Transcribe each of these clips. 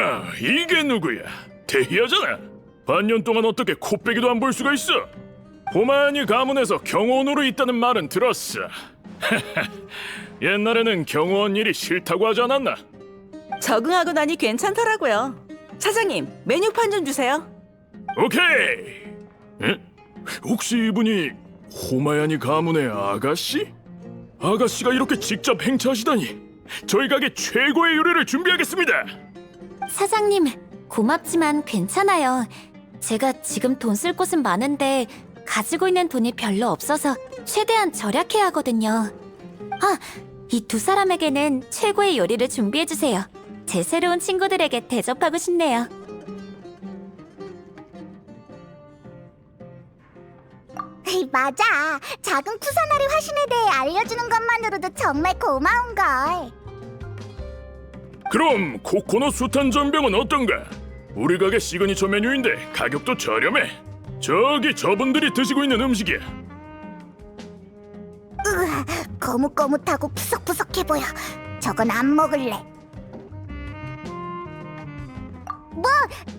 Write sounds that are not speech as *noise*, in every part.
하, *clears throat* 이게 누구야? 대희야잖아. 반년 동안 어떻게 코빼기도 안 볼 수가 있어? 고만이 가문에서 경호원으로 있다는 말은 들었어. *laughs* 옛날에는 경호원 일이 싫다고 하지 않았나? 적응하고 나니 괜찮더라고요. 사장님, 메뉴판 좀 주세요. 오케이. 에? 혹시 이분이 호마야니 가문의 아가씨? 아가씨가 이렇게 직접 행차하시다니 저희 가게 최고의 요리를 준비하겠습니다. 사장님, 고맙지만 괜찮아요. 제가 지금 돈 쓸 곳은 많은데 가지고 있는 돈이 별로 없어서 최대한 절약해야 하거든요. 아, 이 두 사람에게는 최고의 요리를 준비해 주세요. 제 새로운 친구들에게 대접하고 싶네요. 맞아. 작은 쿠사나리 화신에 대해 알려주는 것만으로도 정말 고마운 걸. 그럼 코코넛 수탄 전병은 어떤가? 우리 가게 시그니처 메뉴인데 가격도 저렴해. 저기 저분들이 드시고 있는 음식이야. 으아, 거뭇거뭇하고 푸석푸석해 보여. 저건 안 먹을래. 뭐,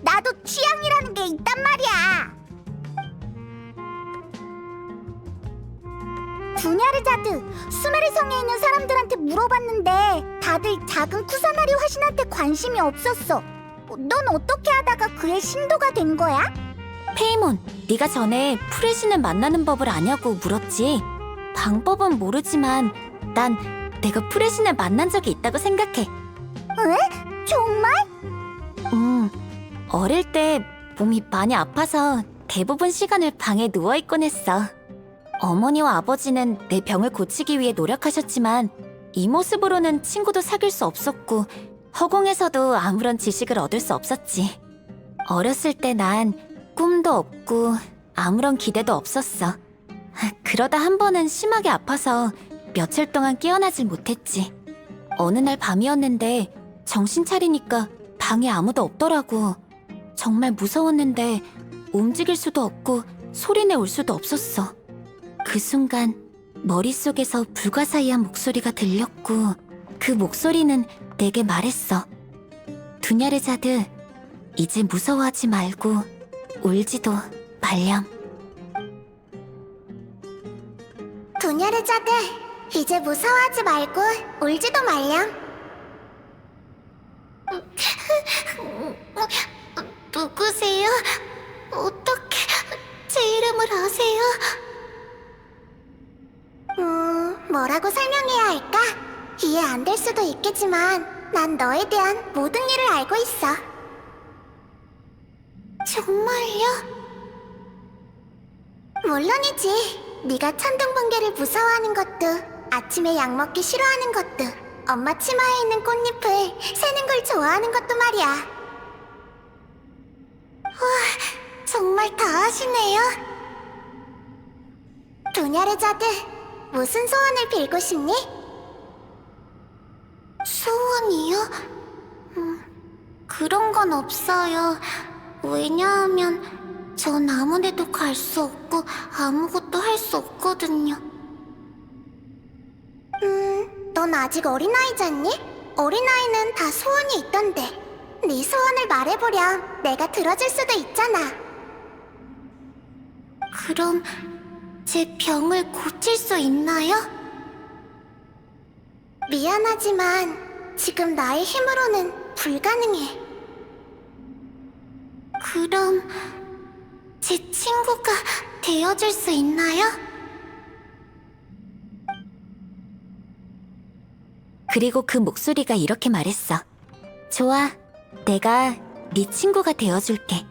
나도 취향이라는 게 있단 말이야. 두냐르자드, 수메르 성에 있는 사람들한테 물어봤는데 다들 작은 쿠사나리 화신한테 관심이 없었어. 넌 어떻게 하다가 그의 신도가 된 거야? 페이몬, 네가 전에 프레신을 만나는 법을 아냐고 물었지. 방법은 모르지만 난 내가 프레신을 만난 적이 있다고 생각해. 에? 정말? 음, 어릴 때 몸이 많이 아파서 대부분 시간을 방에 누워 있곤 했어. 어머니와 아버지는 내 병을 고치기 위해 노력하셨지만 이 모습으로는 친구도 사귈 수 없었고 허공에서도 아무런 지식을 얻을 수 없었지. 어렸을 때 난 꿈도 없고 아무런 기대도 없었어. 그러다 한 번은 심하게 아파서 며칠 동안 깨어나질 못했지. 어느 날 밤이었는데 정신 차리니까 방에 아무도 없더라고. 정말 무서웠는데 움직일 수도 없고 소리 내 올 수도 없었어. 그 순간 머릿속에서 불가사의한 목소리가 들렸고 그 목소리는 내게 말했어. 두냐르자드, 이제 무서워하지 말고 울지도 말렴. 두냐르자드, 이제 무서워하지 말고 울지도 말렴. *laughs* 누구세요? 어떻게 제 이름을 아세요? 음, 뭐라고 설명해야 할까? 이해 안 될 수도 있겠지만 난 너에 대한 모든 일을 알고 있어. 정말요? 물론이지. 네가 천둥 번개를 무서워하는 것도 아침에 약 먹기 싫어하는 것도 엄마 치마에 있는 꽃잎을 새는 걸 좋아하는 것도 말이야. 와, 정말 다 아시네요. 도냐르자드, 무슨 소원을 빌고 싶니? 소원이요? 음, 그런 건 없어요. 왜냐하면 전 아무데도 갈 수 없고 아무것도 할 수 없거든요. 음, 넌 아직 어린아이잖니? 어린아이는 다 소원이 있던데. 네 소원을 말해보렴 내가 들어줄 수도 있잖아. 그럼 제 병을 고칠 수 있나요? 미안하지만 지금 나의 힘으로는 불가능해. 그럼 제 친구가 되어줄 수 있나요? 그리고 그 목소리가 이렇게 말했어. 좋아, 내가 네 친구가 되어줄게.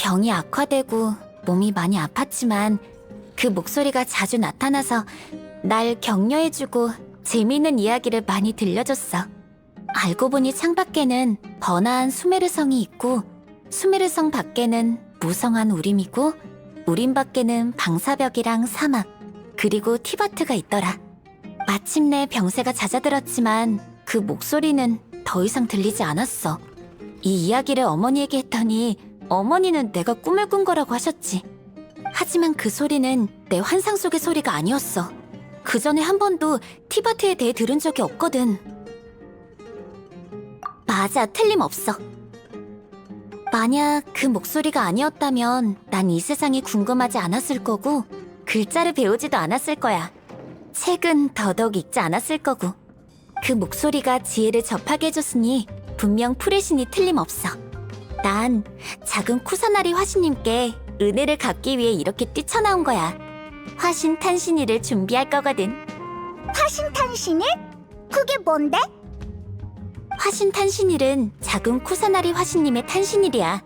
병이 악화되고 몸이 많이 아팠지만 그 목소리가 자주 나타나서 날 격려해주고 재미있는 이야기를 많이 들려줬어. 알고 보니 창밖에는 번화한 수메르성이 있고 수메르성 밖에는 무성한 우림이고 우림 밖에는 방사벽이랑 사막 그리고 티바트가 있더라. 마침내 병세가 잦아들었지만 그 목소리는 더 이상 들리지 않았어. 이 이야기를 어머니에게 했더니 어머니는 내가 꿈을 꾼 거라고 하셨지. 하지만 그 소리는 내 환상 속의 소리가 아니었어. 그 전에 한 번도 티바트에 대해 들은 적이 없거든. 맞아, 틀림없어. 만약 그 목소리가 아니었다면 난 이 세상이 궁금하지 않았을 거고 글자를 배우지도 않았을 거야. 책은 더더욱 읽지 않았을 거고 그 목소리가 지혜를 접하게 해줬으니 분명 프레신이 틀림없어. 난 작은 쿠사나리 화신님께 은혜를 갚기 위해 이렇게 뛰쳐나온 거야. 화신 탄신일을 준비할 거거든. 화신탄신일? 그게 뭔데? 화신 탄신일은 작은 쿠사나리 화신님의 탄신일이야.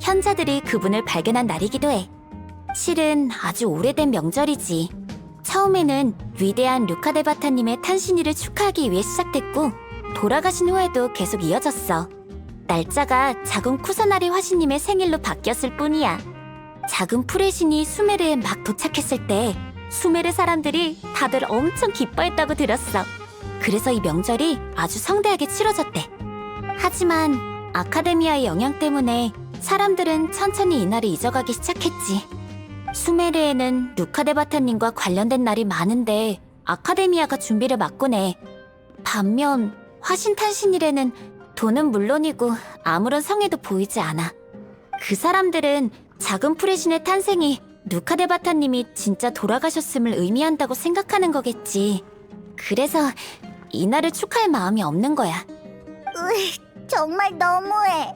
현자들이 그분을 발견한 날이기도 해. 실은 아주 오래된 명절이지. 처음에는 위대한 루카데바타님의 탄신일을 축하하기 위해 시작됐고, 돌아가신 후에도 계속 이어졌어. 날짜가 작은 쿠사나리 화신님의 생일로 바뀌었을 뿐이야. 작은 프레신이 수메르에 막 도착했을 때, 수메르 사람들이 다들 엄청 기뻐했다고 들었어. 그래서 이 명절이 아주 성대하게 치러졌대. 하지만 아카데미아의 영향 때문에 사람들은 천천히 이날을 잊어가기 시작했지. 수메르에는 루카데바타님과 관련된 날이 많은데 아카데미아가 준비를 맡곤 해. 반면 화신탄신일에는 돈은 물론이고 아무런 성에도 보이지 않아. 그 사람들은 작은 프레신의 탄생이 루카데바타님이 진짜 돌아가셨음을 의미한다고 생각하는 거겠지. 그래서 이날을 축하할 마음이 없는 거야. 으이, 정말 너무해.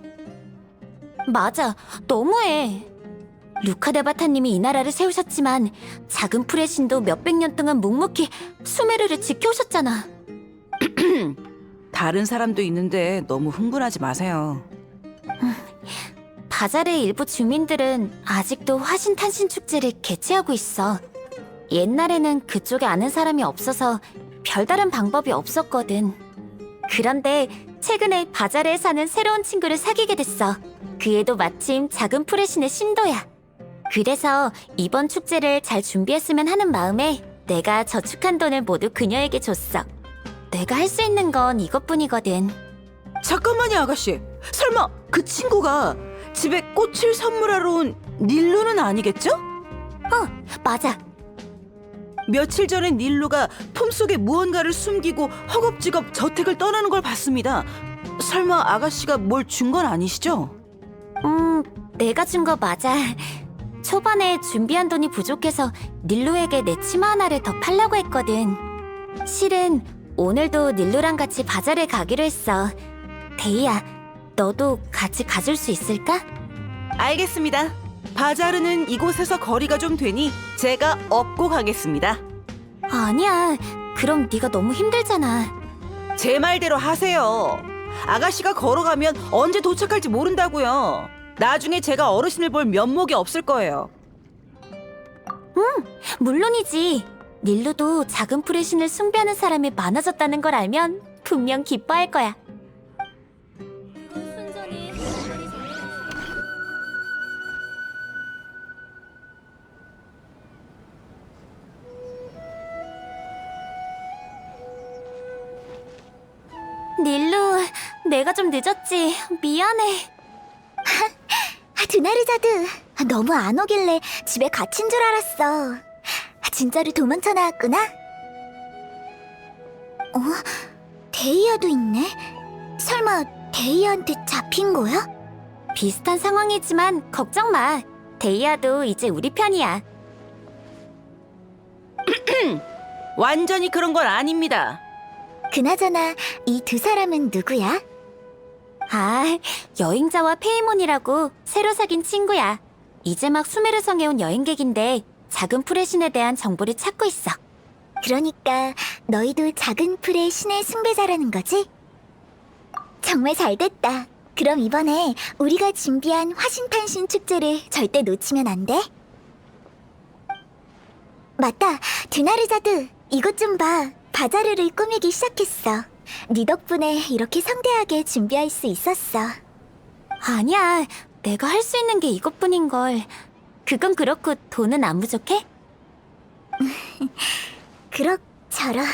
맞아, 너무해. 루카데바타님이 이 나라를 세우셨지만 작은 프레신도 몇백 년 동안 묵묵히 수메르를 지켜오셨잖아. *clears throat* 다른 사람도 있는데 너무 흥분하지 마세요. 바자르의 일부 주민들은 아직도 화신탄신 축제를 개최하고 있어. 옛날에는 그쪽에 아는 사람이 없어서 별다른 방법이 없었거든. 그런데 최근에 바자르에 사는 새로운 친구를 사귀게 됐어. 그 애도 마침 작은 프레신의 신도야. 그래서 이번 축제를 잘 준비했으면 하는 마음에 내가 저축한 돈을 모두 그녀에게 줬어. 내가 할 수 있는 건 이것뿐이거든. 잠깐만요, 아가씨. 설마 그 친구가 집에 꽃을 선물하러 온 닐루는 아니겠죠? 맞아. 며칠 전에 닐루가 품속에 무언가를 숨기고 허겁지겁 저택을 떠나는 걸 봤습니다. 설마 아가씨가 뭘 준 건 아니시죠? 음, 내가 준 거 맞아. 초반에 준비한 돈이 부족해서 닐루에게 내 치마 하나를 더 팔려고 했거든. 실은 오늘도 닐루랑 같이 바자르에 가기로 했어. 데이야, 너도 같이 가줄 수 있을까? 알겠습니다. 바자르는 이곳에서 거리가 좀 되니 제가 업고 가겠습니다. 아니야. 그럼 네가 너무 힘들잖아. 제 말대로 하세요. 아가씨가 걸어가면 언제 도착할지 모른다고요. 나중에 제가 어르신을 볼 면목이 없을 거예요. 물론이지. 닐루도 작은 풀의 신을 숭배하는 사람이 많아졌다는 걸 알면 분명 기뻐할 거야. 내가 좀 늦었지. 미안해. 아, 드나르자드, 아, 너무 안 오길래 집에 갇힌 줄 알았어. 아, 진짜로 도망쳐 나왔구나. 어? 데이아도 있네? 설마 데이아한테 잡힌 거야? 비슷한 상황이지만 걱정 마. 데이아도 이제 우리 편이야. *clears throat* 완전히 그런 건 아닙니다. 그나저나 이 두 사람은 누구야? 아, 여행자와 페이몬이라고 새로 사귄 친구야. 이제 막 수메르 성에 온 여행객인데 작은 프레신에 대한 정보를 찾고 있어. 그러니까 너희도 작은 풀의 신의 숭배자라는 거지? 정말 잘 됐다. 그럼 이번에 우리가 준비한 화신탄신 축제를 절대 놓치면 안 돼. 맞다, 드나르자드. 이것 좀 봐. 바자르를 꾸미기 시작했어. 네 덕분에 이렇게 성대하게 준비할 수 있었어. 아니야, 내가 할 수 있는 게 이것뿐인 걸. 그건 그렇고 돈은 안 부족해? *laughs* 그럭저럭.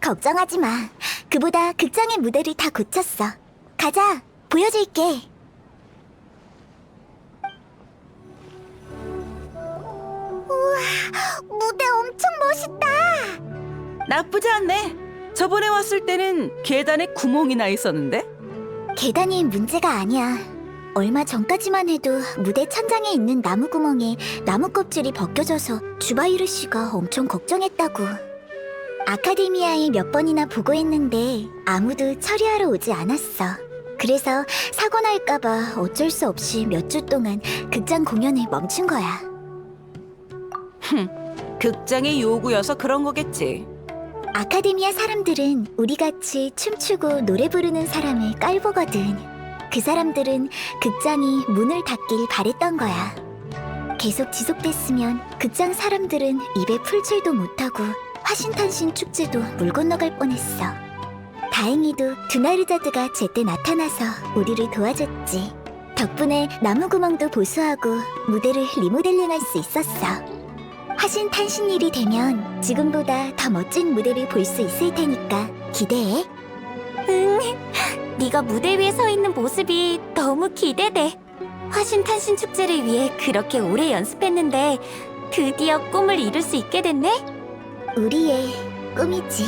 걱정하지 마. 그보다 극장의 무대를 다 고쳤어. 가자, 보여줄게. 우와, 무대 엄청 멋있다. 나쁘지 않네. 저번에 왔을 때는 계단에 구멍이 나 있었는데. 계단이 문제가 아니야. 얼마 전까지만 해도 무대 천장에 있는 나무 구멍에 나무 껍질이 벗겨져서 주바이르 씨가 엄청 걱정했다고. 아카데미아에 몇 번이나 보고했는데 아무도 처리하러 오지 않았어. 그래서 사고 날까봐 어쩔 수 없이 몇 주 동안 극장 공연을 멈춘 거야. 극장의 요구여서 그런 거겠지. 아카데미아 사람들은 우리같이 춤추고 노래 부르는 사람을 깔보거든. 그 사람들은 극장이 문을 닫길 바랬던 거야. 계속 지속됐으면 극장 사람들은 입에 풀칠도 못하고 화신탄신 축제도 물 건너갈 뻔했어. 다행히도 두나르자드가 제때 나타나서 우리를 도와줬지. 덕분에 나무 구멍도 보수하고 무대를 리모델링할 수 있었어. 화신 탄신일이 되면 지금보다 더 멋진 무대를 볼 수 있을 테니까 기대해. 응, 네가 무대 위에 서 있는 모습이 너무 기대돼. 화신탄신 축제를 위해 그렇게 오래 연습했는데 드디어 꿈을 이룰 수 있게 됐네. 우리의 꿈이지.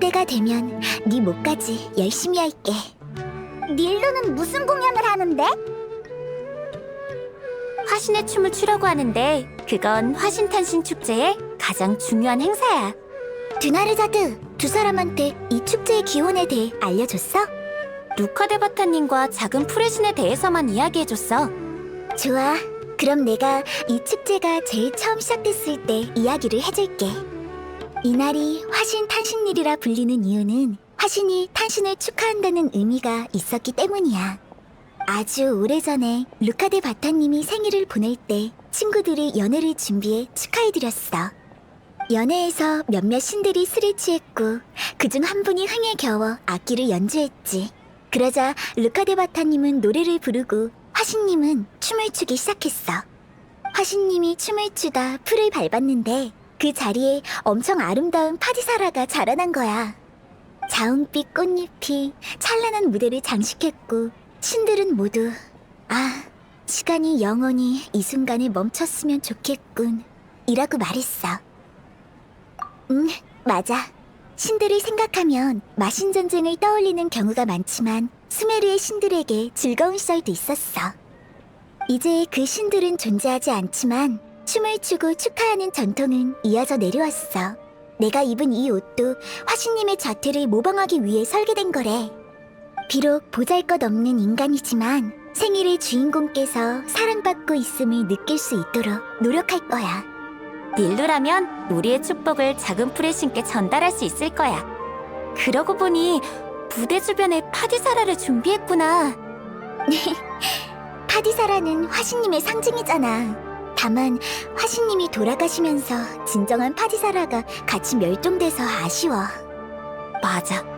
때가 되면 네 목까지 열심히 할게. 닐루는 무슨 공연을 하는데? 화신의 춤을 추려고 하는데 그건 화신탄신 축제의 가장 중요한 행사야. 드나르자드 두 사람한테 이 축제의 기원에 대해 알려줬어? 루카데바타님과 작은 프레신에 대해서만 이야기해줬어. 좋아. 그럼 내가 이 축제가 제일 처음 시작됐을 때 이야기를 해줄게. 이날이 화신 탄신일이라 불리는 이유는 화신이 탄신을 축하한다는 의미가 있었기 때문이야. 아주 오래전에 루카데 바타님이 생일을 보낼 때 친구들이 연애를 준비해 축하해드렸어. 연애에서 몇몇 신들이 술에 취했고 그중 한 분이 흥에 겨워 악기를 연주했지. 그러자 루카데 바타님은 노래를 부르고 화신님은 춤을 추기 시작했어. 화신님이 춤을 추다 풀을 밟았는데 그 자리에 엄청 아름다운 파디사라가 자라난 거야. 자웅빛 꽃잎이 찬란한 무대를 장식했고 신들은 모두 아 시간이 영원히 이 순간에 멈췄으면 좋겠군 이라고 말했어. 응 맞아. 신들을 생각하면 마신 전쟁을 떠올리는 경우가 많지만 수메르의 신들에게 즐거운 썰도 있었어. 이제 그 신들은 존재하지 않지만 춤을 추고 축하하는 전통은 이어져 내려왔어. 내가 입은 이 옷도 화신님의 자태를 모방하기 위해 설계된 거래. 비록 보잘것없는 인간이지만 생일의 주인공께서 사랑받고 있음을 느낄 수 있도록 노력할 거야. 닐루라면 우리의 축복을 작은 프레신께 전달할 수 있을 거야. 그러고 보니 무대 주변에 파디사라를 준비했구나. *laughs* 파디사라는 화신님의 상징이잖아. 다만 화신님이 돌아가시면서 진정한 파디사라가 같이 멸종돼서 아쉬워. 맞아.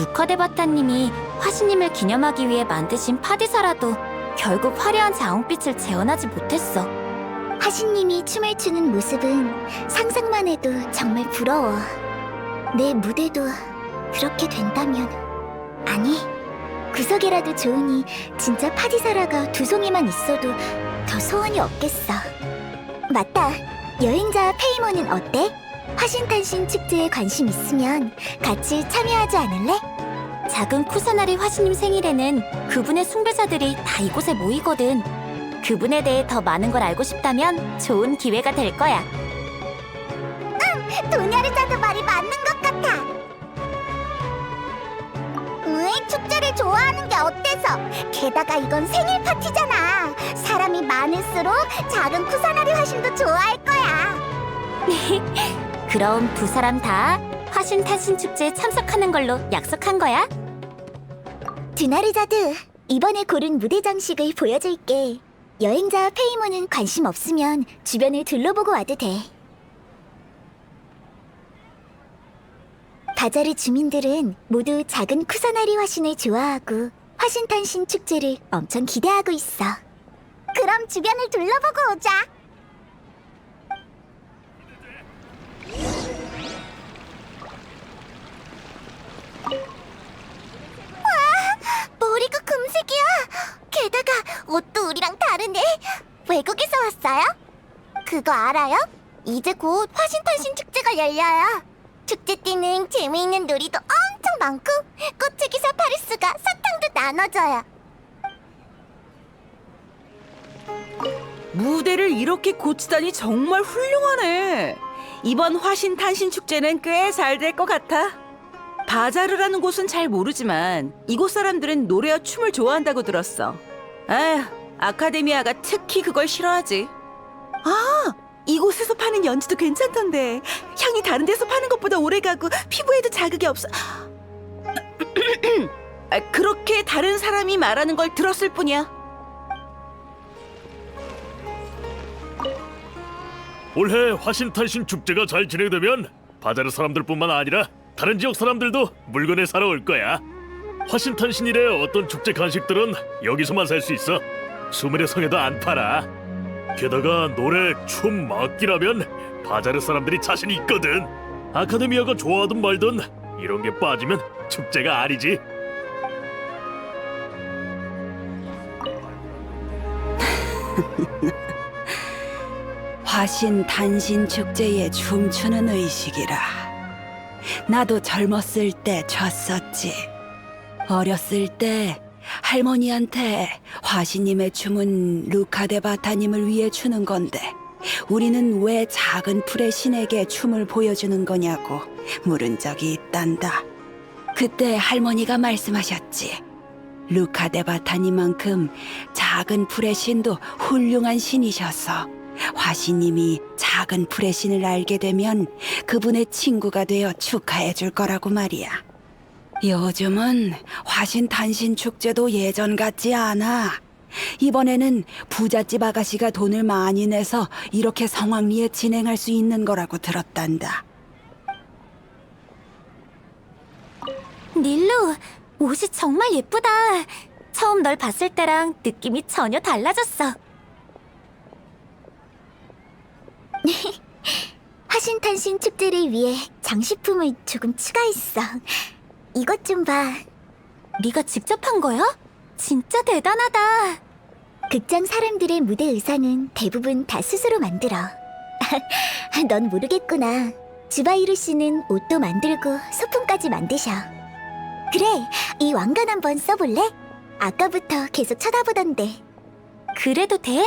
루카데바타님이 화신님을 기념하기 위해 만드신 파디사라도 결국 화려한 자홍빛을 재현하지 못했어. 화신님이 춤을 추는 모습은 상상만 해도 정말 부러워. 내 무대도 그렇게 된다면 아니 구석이라도 좋으니 진짜 파디사라가 두 송이만 있어도 더 소원이 없겠어. 맞다. 여행자 페이모는 어때? 화신탄신 축제에 관심 있으면 같이 참여하지 않을래? 작은 쿠사나리 화신님 생일에는 그분의 숭배자들이 다 이곳에 모이거든. 그분에 대해 더 많은 걸 알고 싶다면 좋은 기회가 될 거야. 도냐르자드 말이 맞는 것 같아. 으이, 축제를 좋아하는 게 어때서? 게다가 이건 생일 파티잖아. 사람이 많을수록 작은 쿠사나리 화신도 좋아할 거야. *laughs* 그럼 두 사람 다 화신 탄신 축제에 참석하는 걸로 약속한 거야? 드나르자드, 이번에 고른 무대 장식을 보여줄게. 여행자 페이모는 관심 없으면 주변을 둘러보고 와도 돼. 바자르 주민들은 모두 작은 쿠사나리 화신을 좋아하고 화신탄신 축제를 엄청 기대하고 있어. 그럼 주변을 둘러보고 오자. 머리가 금색이야. 게다가 옷도 우리랑 다르네. 외국에서 왔어요? 그거 알아요? 이제 곧 화신탄신 축제가 열려요. 축제 때는 재미있는 놀이도 엄청 많고 꼬치기 사파리스가 사탕도 나눠줘요. 무대를 이렇게 고치다니 정말 훌륭하네. 이번 화신 탄신 축제는 꽤 잘 될 것 같아. 바자르라는 곳은 잘 모르지만 이곳 사람들은 노래와 춤을 좋아한다고 들었어. 아휴, 아카데미아가 특히 그걸 싫어하지. 아, 이곳에서 파는 연지도 괜찮던데. 향이 다른 데서 파는 것보다 오래가고 피부에도 자극이 없어. *clears throat* 아, 그렇게 다른 사람이 말하는 걸 들었을 뿐이야. 올해 화신탄신 축제가 잘 진행되면 바자르 사람들뿐만 아니라 다른 지역 사람들도 물건을 사러 올 거야. 화신탄신일에 어떤 축제 간식들은 여기서만 살 수 있어. 수메르 성에도 안 팔아. 게다가 노래, 춤, 악기라면 바자르 사람들이 자신 있거든. 아카데미아가 좋아하든 말든 이런 게 빠지면 축제가 아니지. *laughs* 화신 단신 축제에 춤추는 의식이라. 나도 젊었을 때 췄었지. 어렸을 때 할머니한테 화신님의 춤은 루카데바타님을 위해 추는 건데 우리는 왜 작은 풀의 신에게 춤을 보여주는 거냐고 물은 적이 있단다. 그때 할머니가 말씀하셨지. 루카데바타님만큼 작은 풀의 신도 훌륭한 신이셔서 화신님이 작은 풀의 신을 알게 되면 그분의 친구가 되어 축하해 줄 거라고 말이야. 요즘은 화신 탄신 축제도 예전 같지 않아. 이번에는 부잣집 아가씨가 돈을 많이 내서 이렇게 성황리에 진행할 수 있는 거라고 들었단다. 닐루, 옷이 정말 예쁘다. 처음 널 봤을 때랑 느낌이 전혀 달라졌어. *laughs* 화신탄신 축제를 위해 장식품을 조금 추가했어. 이것 좀 봐. 네가 직접 한 거야? 진짜 대단하다. 극장 사람들의 무대 의상은 대부분 다 스스로 만들어. *laughs* 넌 모르겠구나. 주바이루 씨는 옷도 만들고 소품까지 만드셔. 그래, 이 왕관 한번 써볼래? 아까부터 계속 쳐다보던데. 그래도 돼?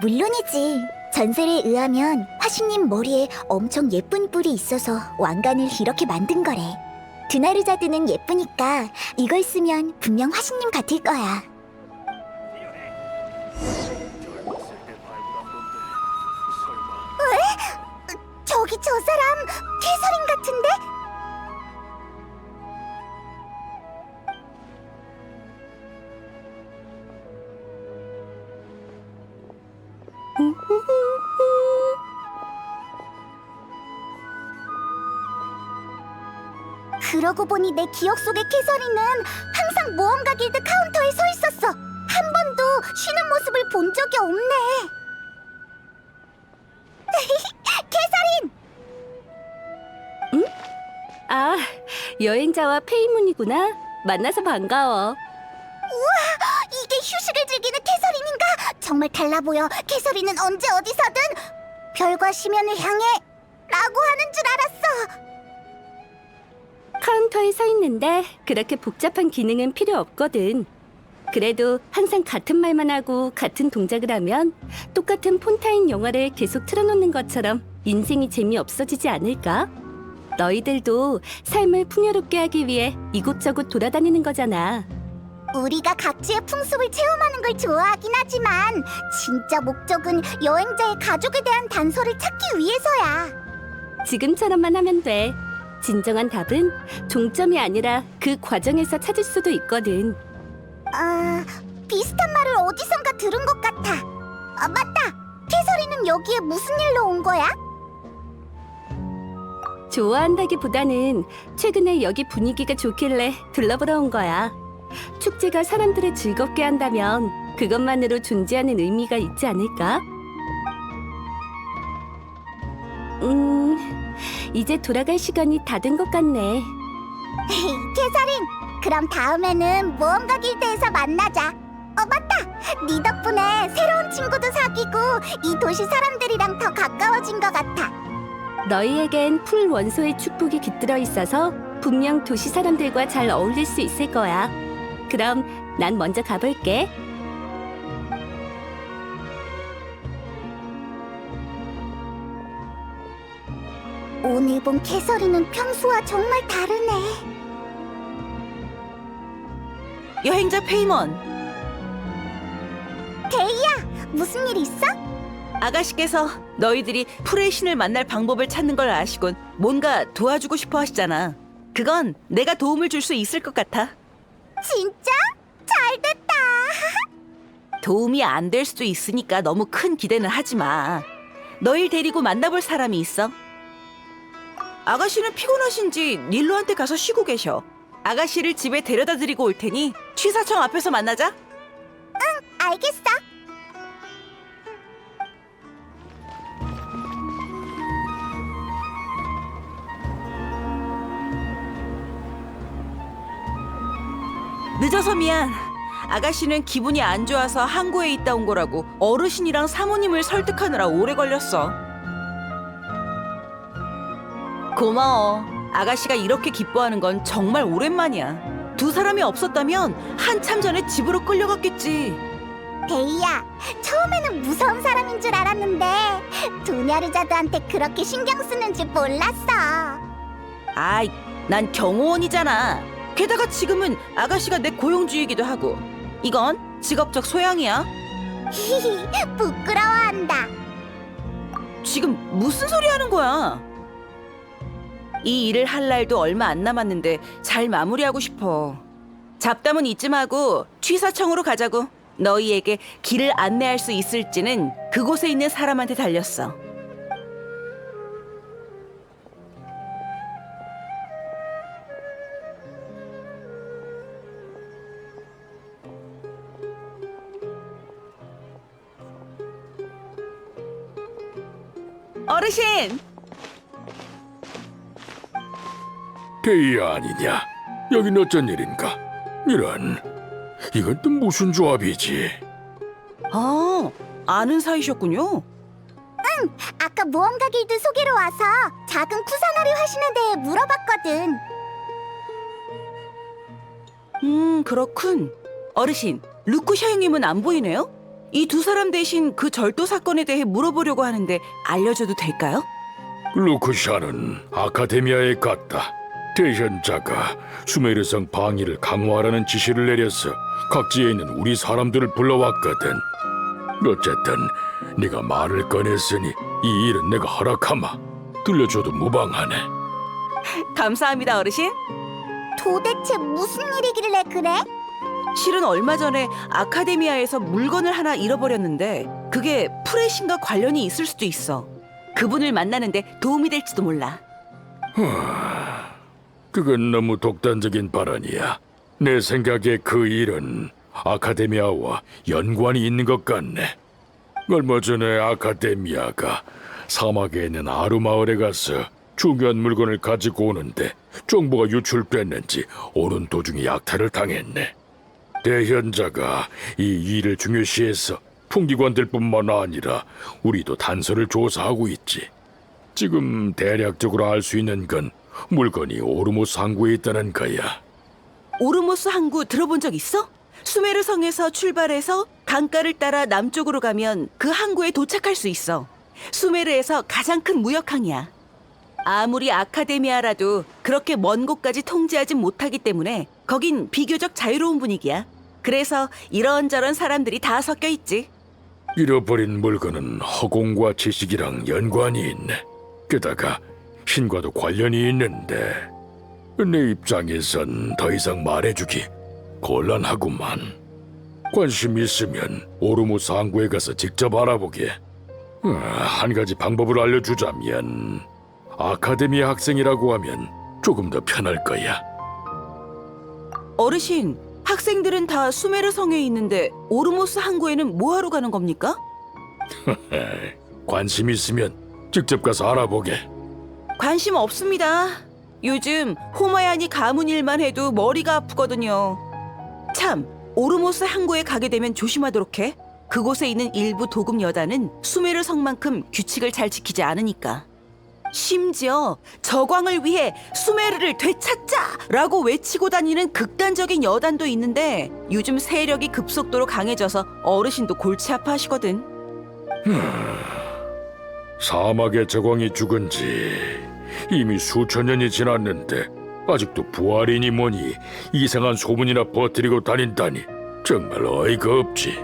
물론이지. 전설에 의하면 화신님 머리에 엄청 예쁜 뿔이 있어서 왕관을 이렇게 만든 거래. 드나르자드는 예쁘니까 이걸 쓰면 분명 화신님 같을 거야. 왜? 저기 저 사람 캐서린 같은데? *laughs* 그러고 보니 내 기억 속의 캐서린은 항상 모험가 길드 카운터에 서 있었어. 한 번도 쉬는 모습을 본 적이 없네. *laughs* 캐서린! 아, 여행자와 페이문이구나. 만나서 반가워. 이게 휴식을 즐기는 캐서린인가? 정말 달라 보여. 캐서린은 언제 어디서든 별과 심연을 향해 카운터에 서 있는데 그렇게 복잡한 기능은 필요 없거든. 그래도 항상 같은 말만 하고 같은 동작을 하면 똑같은 폰타인 영화를 계속 틀어놓는 것처럼 인생이 재미없어지지 않을까? 너희들도 삶을 풍요롭게 하기 위해 이곳저곳 돌아다니는 거잖아. 우리가 각지의 풍습을 체험하는 걸 좋아하긴 하지만 진짜 목적은 여행자의 가족에 대한 단서를 찾기 위해서야. 지금처럼만 하면 돼. 진정한 답은 종점이 아니라 그 과정에서 찾을 수도 있거든. 아, 비슷한 말을 어디선가 들은 것 같아. 아, 맞다. 캐서린은 여기에 무슨 일로 온 거야? 좋아한다기보다는 최근에 여기 분위기가 좋길래 둘러보러 온 거야. 축제가 사람들을 즐겁게 한다면 그것만으로 존재하는 의미가 있지 않을까? 음, 이제 돌아갈 시간이 다 된 것 같네. *laughs* 캐서린, 그럼 다음에는 모험가 길드에서 만나자. 어, 맞다. 네 덕분에 새로운 친구도 사귀고 이 도시 사람들이랑 더 가까워진 것 같아. 너희에겐 풀 원소의 축복이 깃들어 있어서 분명 도시 사람들과 잘 어울릴 수 있을 거야. 그럼 난 먼저 가볼게. 오늘 본 캐서린은 평소와 정말 다르네. 여행자 페이먼, 데이야, 무슨 일 있어? 아가씨께서 너희들이 풀의 신을 만날 방법을 찾는 걸 아시곤 뭔가 도와주고 싶어 하시잖아. 그건 내가 도움을 줄 수 있을 것 같아. 진짜? 잘 됐다. *laughs* 도움이 안 될 수도 있으니까 너무 큰 기대는 하지 마. 너희 데리고 만나볼 사람이 있어. 아가씨는 피곤하신지 닐로한테 가서 쉬고 계셔. 아가씨를 집에 데려다 드리고 올 테니 취사청 앞에서 만나자. 알겠어. 늦어서 미안. 아가씨는 기분이 안 좋아서 항구에 있다 온 거라고 어르신이랑 사모님을 설득하느라 오래 걸렸어. 고마워. 아가씨가 이렇게 기뻐하는 건 정말 오랜만이야. 두 사람이 없었다면 한참 전에 집으로 끌려갔겠지. 데이야, 처음에는 무서운 사람인 줄 알았는데 도냐르자드한테 그렇게 신경 쓰는지 몰랐어. 아이, 난 경호원이잖아. 게다가 지금은 아가씨가 내 고용주이기도 하고. 이건 직업적 소양이야. 히히, *laughs* 부끄러워한다. 지금 무슨 소리 하는 거야? 이 일을 할 날도 얼마 안 남았는데 잘 마무리하고 싶어. 잡담은 잊지 마고 취사청으로 가자고. 너희에게 길을 안내할 수 있을지는 그곳에 있는 사람한테 달렸어. 어르신! 데이야 아니냐? 여긴 어쩐 일인가? 이런 이건 또 무슨 조합이지? 아, 아는 사이셨군요. 아까 모험가 길드 소개로 와서 작은 쿠사나리 화신에 대해 물어봤거든. 음, 그렇군. 어르신, 루쿠샤 형님은 안 보이네요? 이 두 사람 대신 그 절도 사건에 대해 물어보려고 하는데 알려줘도 될까요? 루크샤는 아카데미아에 갔다. 대현자가 수메르성 방위를 강화하라는 지시를 내려서 각지에 있는 우리 사람들을 불러왔거든. 어쨌든 네가 말을 꺼냈으니 이 일은 내가 허락하마. 들려줘도 무방하네. 감사합니다, 어르신. 도대체 무슨 일이길래 그래? 실은 얼마 전에 아카데미아에서 물건을 하나 잃어버렸는데 그게 프레신과 관련이 있을 수도 있어. 그분을 만나는데 도움이 될지도 몰라. 그건 너무 독단적인 발언이야. 내 생각에 그 일은 아카데미아와 연관이 있는 것 같네. 얼마 전에 아카데미아가 사막에 있는 아루 마을에 가서 중요한 물건을 가지고 오는데 정보가 유출됐는지 오는 도중에 약탈을 당했네. 대현자가 이 일을 중요시해서 풍기관들뿐만 아니라 우리도 단서를 조사하고 있지. 지금 대략적으로 알 수 있는 건 물건이 오르모스 항구에 있다는 거야. 오르모스 항구 들어본 적 있어? 수메르 성에서 출발해서 강가를 따라 남쪽으로 가면 그 항구에 도착할 수 있어. 수메르에서 가장 큰 무역항이야. 아무리 아카데미아라도 그렇게 먼 곳까지 통제하진 못하기 때문에 거긴 비교적 자유로운 분위기야. 그래서 이런저런 사람들이 다 섞여 있지. 잃어버린 물건은 허공과 지식이랑 연관이 있네. 게다가 신과도 관련이 있는데 내 입장에선 더 이상 말해주기 곤란하구만. 관심 있으면 오르모스 항구에 가서 직접 알아보게. 아, 한 가지 방법을 알려주자면 아카데미 학생이라고 하면 조금 더 편할 거야. 어르신, 학생들은 다 수메르 성에 있는데 오르모스 항구에는 뭐하러 가는 겁니까? *laughs* 관심 있으면 직접 가서 알아보게. 관심 없습니다. 요즘 호마야니 가문 일만 해도 머리가 아프거든요. 참, 오르모스 항구에 가게 되면 조심하도록 해. 그곳에 있는 일부 도금 여단은 수메르 성만큼 규칙을 잘 지키지 않으니까. 심지어 저광을 위해 수메르를 되찾자라고 외치고 다니는 극단적인 여단도 있는데 요즘 세력이 급속도로 강해져서 어르신도 골치 아파하시거든. 사막의 저광이 죽은 지 이미 수천 년이 지났는데 아직도 부활이니 뭐니 이상한 소문이나 퍼뜨리고 다닌다니 정말 어이가 없지.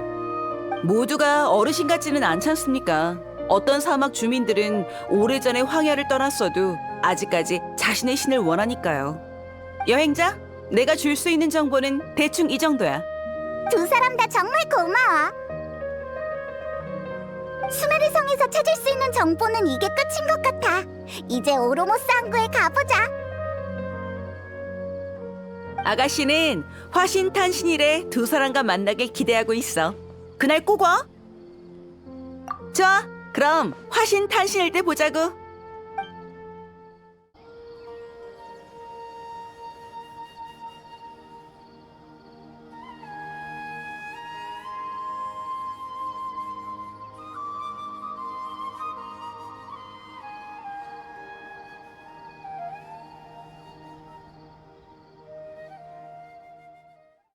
모두가 어르신 같지는 않지 않습니까? 어떤 사막 주민들은 오래전에 황야를 떠났어도 아직까지 자신의 신을 원하니까요. 여행자, 내가 줄 수 있는 정보는 대충 이 정도야. 두 사람 다 정말 고마워. 수메르 성에서 찾을 수 있는 정보는 이게 끝인 것 같아. 이제 오로모스 항구에 가보자. 아가씨는 화신탄신일에 두 사람과 만나길 기대하고 있어. 그날 꼭 와. 좋아, 그럼 화신탄신일 때 보자고.